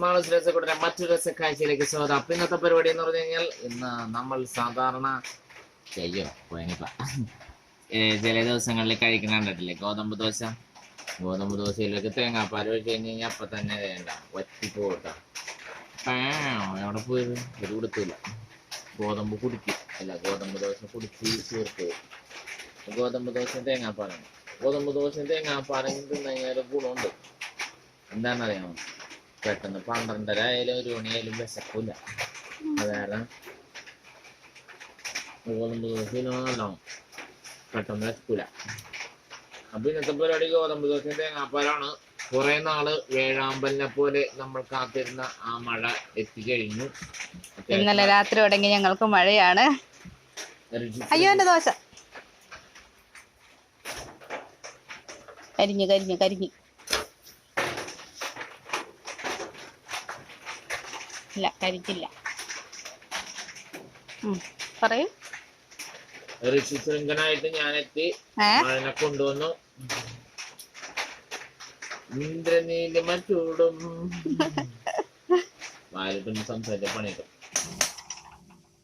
Guys രസക്കൂടിന്റെ മറ്റു രസക്കാഴ്ചയിലേക്ക് സ്വാഗതം. അപ്പൊ ഇന്നത്തെ പരിപാടി എന്ന് പറഞ്ഞു കഴിഞ്ഞാൽ ഇന്ന് നമ്മൾ സാധാരണ ചെയ്യോ. പോയനിപ്പ ചില ദിവസങ്ങളിൽ കഴിക്കുന്ന കണ്ടിട്ടില്ലേ? ഗോതമ്പ് ദോശ? ഗോതമ്പ് ദോശയിലേക്ക് തേങ്ങാപ്പാൽ ഒഴിച്ച് കഴിഞ്ഞ് കഴിഞ്ഞാൽ അപ്പൊ തന്നെ വേണ്ട. വറ്റിപ്പോട്ടാ എവിടെ പോയത്? ഒരു കൊടുത്തില്ല. ഗോതമ്പ് കുടിക്കും. അല്ല ഗോതമ്പ് ദോശ കുടിച്ച് തീർത്തു ഗോതമ്പ് ദോശ തേങ്ങാപ്പാലാണ് ഗോതമ്പ് ദോശ തേങ്ങാപ്പാലും തിന്നു കഴിഞ്ഞാൽ ഗുണമുണ്ട്. എന്താണെന്നറിയാമോ? പെട്ടെന്ന് പന്ത്രണ്ടര ആയാലും ഒരു മണിയായാലും വിശക്കൂല. അത് കാരണം ഗോതമ്പ് ദോശ നല്ലോണം. പെട്ടെന്ന് വിശക്കൂല. അപ്പൊ ഇന്നത്തെ പരിപാടി ഗോതമ്പ് ദോശ തേങ്ങാപ്പാലാണ്. കുറെ നാൾ വേഴാമ്പലിനെ പോലെ നമ്മൾ കാത്തിരുന്ന ആ മഴ എത്തിക്കഴിഞ്ഞു. ഇന്നലെ രാത്രി തുടങ്ങി ഞങ്ങൾക്ക് മഴയാണ്. അയ്യോ എന്റെ ദോശ. കരിഞ്ഞു കരിഞ്ഞു കരിഞ്ഞു. ഇല്ല കരിക്കില്ല പറയൂ. ഋഷി ശൃംഖനായിട്ട് മഴനെ കൊണ്ടുവന്നു. ഇന്ദ്രനീലിമ ചൂടും സംസാരിച്ച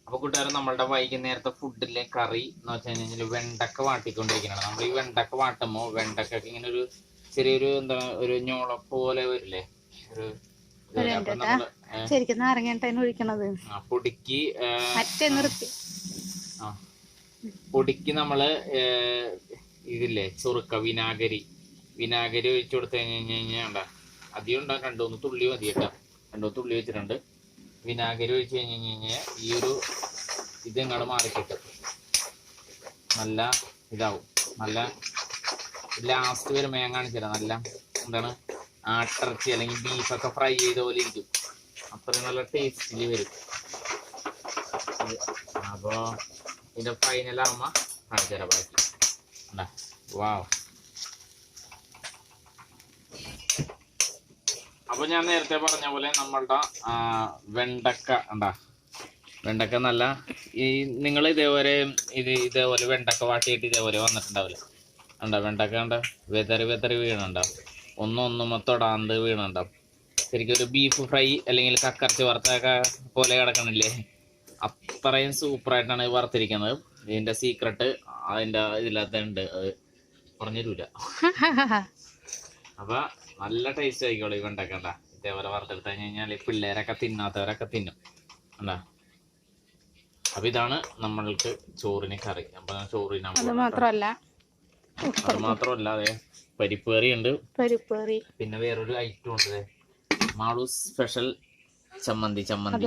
അപ്പൊ കൂട്ടുകാരൻ നമ്മളുടെ വൈകുന്നേരത്തെ ഫുഡിലെ കറി എന്ന് വെച്ച് കഴിഞ്ഞാൽ വെണ്ടക്ക വാട്ടിക്കൊണ്ടിരിക്കണം നമ്മൾ ഈ വെണ്ടക്ക വാട്ടുമ്പോ വെണ്ടക്കൊക്കെ ഇങ്ങനെ ഒരു ചെറിയൊരു എന്താ ഒരു ഞോള പോലെ വരില്ലേ? ഒരു ശരിക്കും ഒഴിക്കണത്. പൊടിക്ക് ഏ, മറ്റേ നിർത്തി. ആ. പൊടിക്ക് നമ്മൾ ഇതില്ലേ ചുറുക്ക വിനാഗരി. വിനാഗരി ഒഴിച്ചു കൊടുത്തു കഴിഞ്ഞ് കഴിഞ്ഞാൽ അധികം ഉണ്ടാകും രണ്ടുമൂന്ന് തുള്ളി മതി കേട്ടോ. രണ്ടു തുള്ളി വെച്ചിട്ടുണ്ട്. വിനാഗിരി ഒഴിച്ച് കഴിഞ്ഞ് കഴിഞ്ഞാൽ ഈ ഒരു ഇത് ഇങ്ങോട്ട് മാറിക്കിട്ടും. നല്ല ഇതാവും. നല്ല ലാസ്റ്റ് വരെ കാണിച്ചുതരാം നല്ല എന്താണ്? ആട്ടിറച്ചി അല്ലെങ്കിൽ ബീഫൊക്കെ ഫ്രൈ ചെയ്ത പോലെ ഇരിക്കും. അത്രയും നല്ല ടേസ്റ്റിൽ വരും. അപ്പോ ഇതിന്റെ ഫൈനൽ ആവുമ്പ കാണിച്ചുതരാം ബാക്കി. വാവ് അപ്പൊ ഞാൻ നേരത്തെ പറഞ്ഞ പോലെ നമ്മളുടെ വെണ്ടക്ക ഉണ്ടാ വെണ്ടക്ക നല്ല ഈ നിങ്ങൾ ഇതേപോലെ ഇത് ഇതേപോലെ വെണ്ടക്ക വാട്ടിയിട്ട് ഇതേപോലെ വന്നിട്ടുണ്ടാവില്ല? ഉണ്ടോ വെണ്ടക്ക ഉണ്ടോ വെതറി വെതറി വീണുണ്ടാവും. ഒന്നും ഒന്നും തൊടാണ്ട് വീണുണ്ടാവും ശരിക്കും ഒരു ബീഫ് ഫ്രൈ അല്ലെങ്കിൽ കക്കറച്ചി വറുത്തൊക്കെ പോലെ കിടക്കണില്ലേ? അത്രയും സൂപ്പറായിട്ടാണ് ഇത് വറുത്തിരിക്കുന്നത്. ഇതിന്റെ സീക്രട്ട് അതിന്റെ ഇതിലകത്തുണ്ട് അത് പറഞ്ഞു തരൂല അപ്പൊ നല്ല ടേസ്റ്റ് ആയിക്കോളൂ ഇവ ഉണ്ടാക്കണ്ട ഇതേപോലെ വറുത്തെടുത്ത് കഴിഞ്ഞാൽ പിള്ളേരൊക്കെ തിന്നാത്തവരൊക്കെ തിന്നും. അല്ല അപ്പൊ ഇതാണ് നമ്മൾക്ക് ചോറിന് കറി. അപ്പൊ ചോറിന് അത് മാത്രമല്ല അത് മാത്രമല്ല അതെ പരിപ്പേറി. ഉണ്ട് പരിപ്പേറി പിന്നെ വേറൊരു ഐറ്റം ഉണ്ട്. മാളു സ്പെഷ്യൽ ചമ്മന്തി ചമ്മന്തി.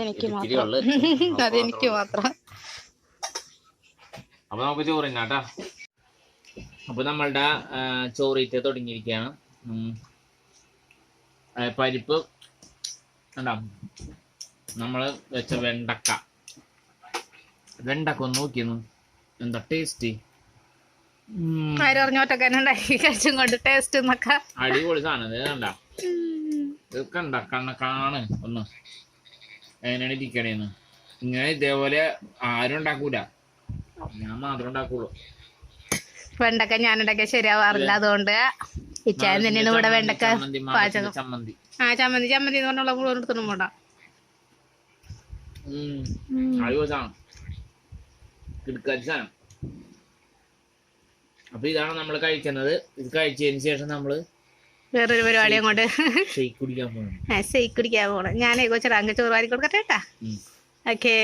അതെനിക്ക് മാത്രം. അപ്പൊ നമുക്ക് ചോറ് തിന്നാട്ടാ അപ്പൊ നമ്മളുടെ ചോറീറ്റ തുടങ്ങിയിരിക്കുകയാണ്. പരിപ്പ് കണ്ടാ? നമ്മൾ വെച്ച വെണ്ടക്ക. വെണ്ടക്ക ഒന്ന് നോക്കിയെന്നു. എന്താ ടേസ്റ്റ് ആരറിഞ്ഞോട്ടക്കാരുണ്ടാക്കി കഴിച്ചും? കൊണ്ട് ടേസ്റ്റ് എന്നൊക്കെ. അടിപൊളി സാധനം. ഇത് കണ്ട? ഇത് കണ്ട? കണ്ണ കാണ് ഒന്ന്. എങ്ങനെയാണ് ഇരിക്കണേന്ന്? ഇങ്ങനെ ഇതേപോലെ ആരും ഉണ്ടാക്കൂല. ഞാൻ മാത്രം ഉണ്ടാക്കുള്ളൂ. വെണ്ടക്ക ഞാനുണ്ടാക്കിയ ശരിയാവാറില്ല. അതുകൊണ്ട് ഇച്ചായൻ തന്നെയാണ് ഇവിടെ വെണ്ടക്ക പാചകം. ചമ്മന്തി. ആ ചമ്മന്തി ചമ്മന്തി എന്ന് പറഞ്ഞുള്ള മുഴുവൻ എടുത്തൊന്നും പോണ്ട. അടിപൊളി സാധനം കിടക്കാച്ച സാധനം അപ്പൊ ഇതാണ് നമ്മൾ കഴിക്കുന്നത്. ഇത് കഴിച്ചതിന് ശേഷം നമ്മൾ വേറൊരു പരിപാടി അങ്ങോട്ട്. ഷെയ്ക്ക് കുടിക്കാൻ പോകണം ഷെയ്ക്ക് കുടിക്കാൻ പോകണം ഞാനേ കൊച്ചിടാങ്ക ചോറ് വാരി കൊടുക്കട്ടെ കേട്ടാ? ഓക്കേ.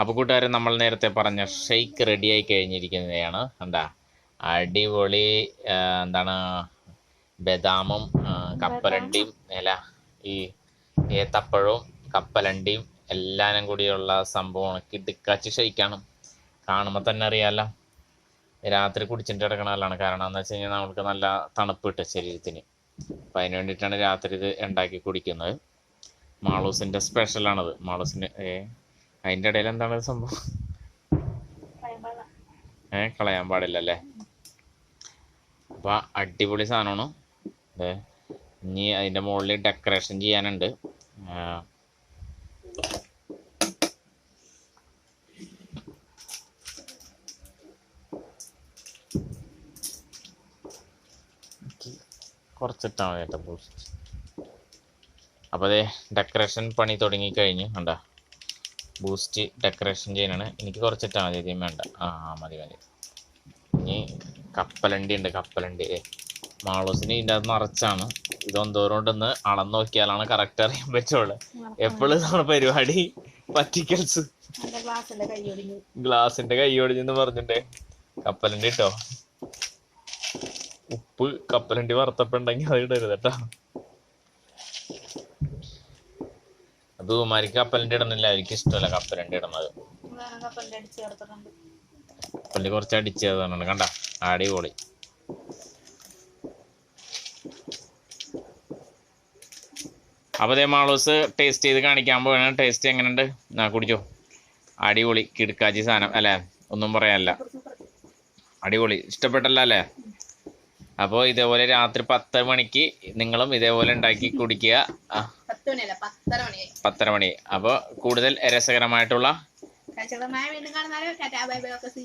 അപ്പോൾ കൂട്ടുകാരൻ നമ്മൾ നേരത്തെ പറഞ്ഞ ഷെയ്ക്ക് റെഡിയായി കഴിഞ്ഞിരിക്കുന്നതാണ്. എന്താ അടിപൊളി എന്താണ് ബദാമും കപ്പലണ്ടിയും അല്ല ഈ ഏത്തപ്പഴവും കപ്പലണ്ടിയും എല്ലാനും കൂടിയുള്ള സംഭവമാണ് കിടുക്കാച്ച് ഷെയ്ക്കാണ് കാണുമ്പോൾ തന്നെ അറിയാമല്ലോ രാത്രി കുടിച്ചിട്ട് കിടക്കണമല്ലാണ് കാരണം എന്ന് വെച്ച് കഴിഞ്ഞാൽ നമുക്ക് നല്ല തണുപ്പ് കിട്ടും ശരീരത്തിന്. അപ്പം അതിന് വേണ്ടിയിട്ടാണ് രാത്രി ഇത് ഉണ്ടാക്കി കുടിക്കുന്നത്. മാളൂസിന്റെ സ്പെഷ്യലാണത് മാളൂസിന്റെ ഏ അതിന്റെ ഇടയിൽ എന്താണ് സംഭവം? ഏ കളയാൻ പാടില്ല അല്ലേ അപ്പം അടിപൊളി സാധനമാണ്. ഇനി അതിന്റെ മുകളിൽ ഡെക്കറേഷൻ ചെയ്യാനുണ്ട്. മതി കേട്ടോ ബൂസ്റ്റ് അപ്പോൾ അതെ ഡെക്കറേഷൻ പണി തുടങ്ങി കഴിഞ്ഞു കണ്ട? ബൂസ്റ്റ് ഡെക്കറേഷൻ ചെയ്യാനാണ് എനിക്ക് കുറച്ചിട്ടാൽ മതി ഇതേം വേണ്ട. ആ മതി മതി. ഇനി കപ്പലണ്ടി ഉണ്ട് കപ്പലണ്ടി. മാളോസിന് ഇതിന്റെ അത് നിറച്ചാണ്. ഇതൊന്തോരോണ്ടൊന്ന് അളന്ന് നോക്കിയാലാണ് കറക്റ്റ് അറിയാൻ പറ്റുള്ളൂ. എപ്പോഴും ഇതാണ് പരിപാടി. പറ്റിക്കൽസ്. ഗ്ലാസിന്റെ കൈ ഒടിഞ്ഞെന്ന് പറഞ്ഞിട്ടേ കപ്പലണ്ടി ഇട്ടോ ഉപ്പ് കപ്പലണ്ടി വറുത്തപ്പുണ്ടെങ്കിൽ അത് ഇടരുത് കേട്ടോ. അത് ഉമാരിക്ക് കപ്പലണ്ടി ഇടുന്നില്ല എനിക്ക് ഇഷ്ടമല്ല കപ്പലണ്ടി ഇടുന്നത്. കപ്പലണ്ടി കുറച്ച് അടിച്ച് കണ്ട കണ്ട? അടിപൊളി. അപ്പോൾ അതേ മാളൂസ് ടേസ്റ്റ് ചെയ്ത് കാണിക്കാൻ പോവാണ്. ടേസ്റ്റ് എങ്ങനെയുണ്ട്? ആ കുടിച്ചോ. അടിപൊളി കിടുക്കാച്ചി സാധനം അല്ലേ? ഒന്നും പറയാനല്ല. അടിപൊളി. ഇഷ്ടപ്പെട്ടല്ല അല്ലേ? അപ്പോൾ ഇതേപോലെ രാത്രി പത്ത് മണിക്ക് നിങ്ങളും ഇതേപോലെ ഉണ്ടാക്കി കുടിക്കുക. പത്തര പത്തര മണി. അപ്പോൾ കൂടുതൽ രസകരമായിട്ടുള്ള വീണ്ടും കാണുന്നാലും ടാറ്റാ ബൈ ബൈ ഒക്കെ സീ